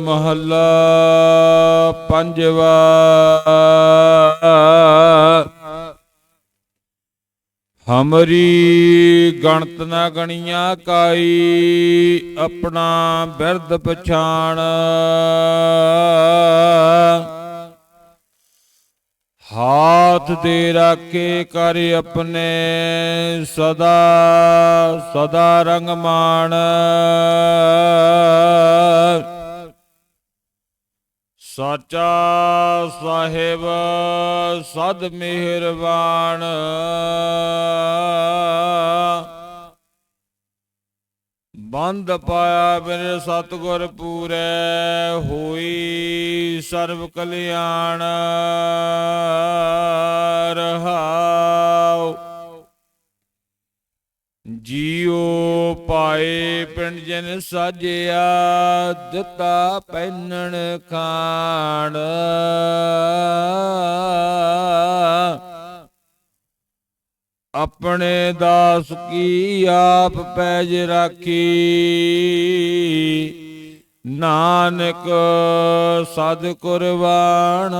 ਮਹੱਲਾ ਪੰਜਵਾ। ਹਮਰੀ ਗਣਤ ਨਾ ਗਣੀਆਂ ਕਾਈ ਆਪਣਾ ਬਿਰਧ ਪਛਾਣ। ਹਾਥ ਦੇ ਰਾਖੇ ਕਰ ਆਪਣੇ ਸਦਾ ਸਦਾ ਰੰਗ ਮਾਣ ਸਾਚਾ ਸਾਹਿਬ ਸਦ ਮਿਹਰਬਾਨ। ਬੰਦ ਪਾਇਆ ਮੇਰੇ ਸਤਗੁਰ ਪੂਰੈ ਹੋਈ ਸਰਬ ਕਲਿਆਣ। ਜੀਉ ਪਾਏ ਪਿੰਡ ਜਨ ਸਾਜਿਆ, ਦਿੱਤਾ ਪੈਨਣ ਖਾਣ। ਆਪਣੇ ਦਾਸ ਕੀ ਆਪ ਪੈਜ ਰਾਖੀ। ਨਾਨਕ ਸਦ ਕੁਰਬਾਨ।